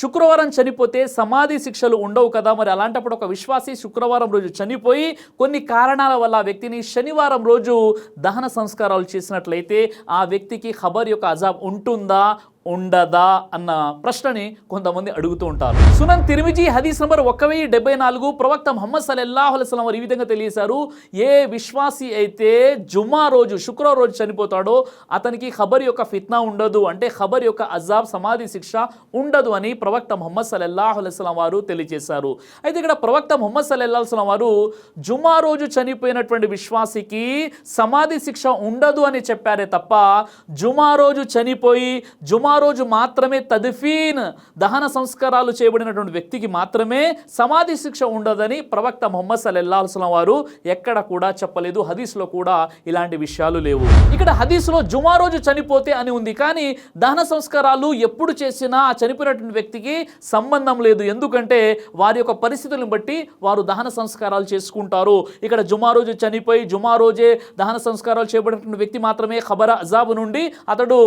శుక్రవారం చనిపోతే సమాధి శిక్షలు ఉండవు కదా. మరి అలాంటప్పుడు ఒక విశ్వాసి శుక్రవారం రోజు చనిపోయి కొన్ని కారణాల వల్ల ఆ వ్యక్తిని శనివారం రోజు దహన సంస్కారాలు చేసినట్లయితే ఆ వ్యక్తికి ఖబర్ యొక్క అజాబ్ ఉంటుందా? ఉండదా అన్న ప్రశ్నని కొంతమంది అడుగుతూ ఉంటారు. సునన్ తిరిమిజీ హదీస్ నంబర్ ఒక వెయ్యి డెబ్బై నాలుగు ప్రవక్త ముహమ్మద్ సల్లల్లాహు అలైహి వారు ఈ విధంగా తెలియజేశారు. ఏ విశ్వాసి అయితే జుమా రోజు శుక్రవారం రోజు చనిపోతాడో అతనికి ఖబర్ యొక్క ఫిత్నా ఉండదు. అంటే ఖబర్ యొక్క అజాబ్ సమాధి శిక్ష ఉండదు అని ప్రవక్త ముహమ్మద్ సల్లల్లాహు అలైహి వారు తెలియజేశారు. అయితే ఇక్కడ ప్రవక్త ముహమ్మద్ సల్లల్లాహు అలైహి వారు జుమా రోజు చనిపోయినటువంటి విశ్వాసికి సమాధి శిక్ష ఉండదు అని చెప్పారే తప్ప జుమా రోజు చనిపోయి జుమా రోజు మాత్రమే తదిఫీన్ దహన సంస్కారాలు చేయబడినటువంటి వ్యక్తికి మాత్రమే సమాధి శిక్ష ఉండదని ప్రవక్త మొహమ్మద్ సలెల్లాల్సిన వారు ఎక్కడ కూడా చెప్పలేదు. హదీస్లో కూడా ఇలాంటి విషయాలు లేవు. ఇక్కడ హదీస్లో జుమా రోజు చనిపోతే అని ఉంది. కానీ దహన సంస్కారాలు ఎప్పుడు చేసినా ఆ చనిపోయినటువంటి వ్యక్తికి సంబంధం లేదు. ఎందుకంటే వారి యొక్క పరిస్థితులను బట్టి వారు దహన సంస్కారాలు చేసుకుంటారు. ఇక్కడ జుమా రోజు చనిపోయి జుమా రోజే దహన సంస్కారాలు చేయబడినటువంటి వ్యక్తి మాత్రమే ఖబర అజాబు నుండి అతడు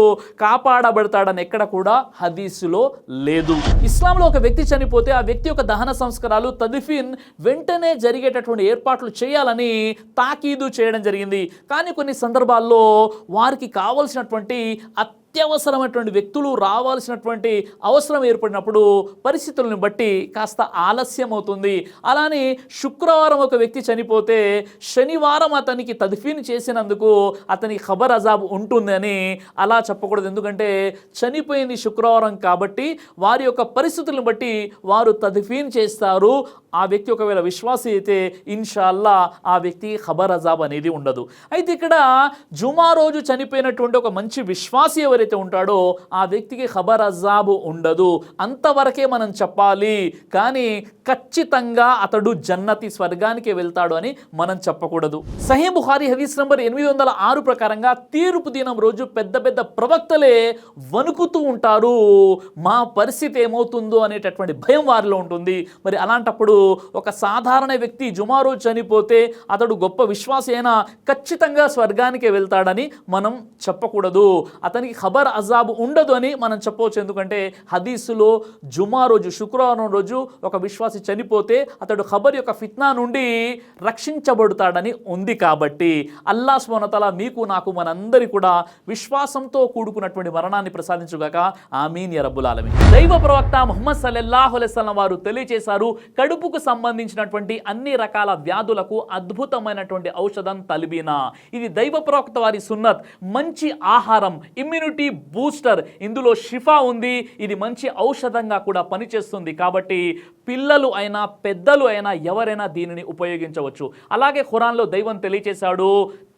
కాపాడబడతాడని ఎక్కడ కూడా హదీసులో లేదు. ఇస్లాంలో ఒక వ్యక్తి చనిపోతే ఆ వ్యక్తి యొక్క దహన సంస్కారాలు తదిఫిన్ వెంటనే జరిగేటటువంటి ఏర్పాట్లు చేయాలని తాకీదు చేయడం జరిగింది. కానీ కొన్ని సందర్భాల్లో వారికి కావలసినటువంటి అత్యవసరమైనటువంటి వ్యక్తులు రావాల్సినటువంటి అవసరం ఏర్పడినప్పుడు పరిస్థితులను బట్టి కాస్త ఆలస్యం అవుతుంది అలానే శుక్రవారం ఒక వ్యక్తి చనిపోతే శనివారం అతనికి తదిఫీన్ చేసినందుకు అతని ఖబర్ అజాబ్ ఉంటుందని అలా చెప్పకూడదు. ఎందుకంటే చనిపోయింది శుక్రవారం కాబట్టి వారి యొక్క పరిస్థితులను బట్టి వారు తదిఫీన్ చేస్తారు. ఆ వ్యక్తి ఒకవేళ విశ్వాసి అయితే ఇన్షాల్లా ఆ వ్యక్తి ఖబర్ అజాబ్ అనేది ఉండదు. అయితే ఇక్కడ జుమా రోజు చనిపోయినటువంటి ఒక మంచి విశ్వాసి ఎవరైతే ఉంటాడో ఆ వ్యక్తికి ఖబర్ అజాబు ఉండదు. అంతవరకే మనం చెప్పాలి. కానీ ఖచ్చితంగా అతడు జన్నతి స్వర్గానికి వెళ్తాడు అని మనం చెప్పకూడదు. సహీ బుహారి హదీస్ నంబర్ ఎనిమిది వందల ఆరు ప్రకారంగా తీర్పు దినం రోజు పెద్ద పెద్ద ప్రవక్తలే వణుకుతూ ఉంటారు. మా పరిస్థితి ఏమవుతుందో అనేటటువంటి భయం వారిలో ఉంటుంది. మరి అలాంటప్పుడు ఒక సాధారణ వ్యక్తి జుమా రోజు చనిపోతే అతడు గొప్ప విశ్వాసి అయినా ఖచ్చితంగా స్వర్గానికి వెళ్తాడని మనం చెప్పకూడదు. అతనికి ఖబర్ అజాబ్ ఉండదు అని మనం చెప్పవచ్చు. ఎందుకంటే హదీసులో జుమా రోజు శుక్రవారం రోజు ఒక విశ్వాసి చనిపోతే అతడు ఖబర్ యొక్క ఫిత్నా నుండి రక్షించబడతాడని ఉంది కాబట్టి అల్లా స్మోనతల మీకు నాకు మనందరి కూడా విశ్వాసంతో కూడుకున్నటువంటి మరణాన్ని ప్రసాదించుగాక. ఆమీన్ యా దైవ ప్రవక్త ముహమ్మద్ సల్లెల్లాహు అలెస్లం వారు తెలియజేశారు కడుపుకు సంబంధించినటువంటి అన్ని రకాల వ్యాధులకు అద్భుతమైనటువంటి ఔషధం తలిబీనా. ఇది దైవ ప్రవక్త వారి సున్నత్. మంచి ఆహారం ఇమ్యూనిటీ బూస్టర్ ఇందులో షిఫా ఉంది. ఇది మంచి ఔషధంగా కూడా పనిచేస్తుంది కాబట్టి పిల్లలు పిల్లలు అయినా పెద్దలు అయినా ఎవరైనా దీనిని ఉపయోగించవచ్చు. అలాగే ఖురాన్లో దైవం తెలియచేశాడు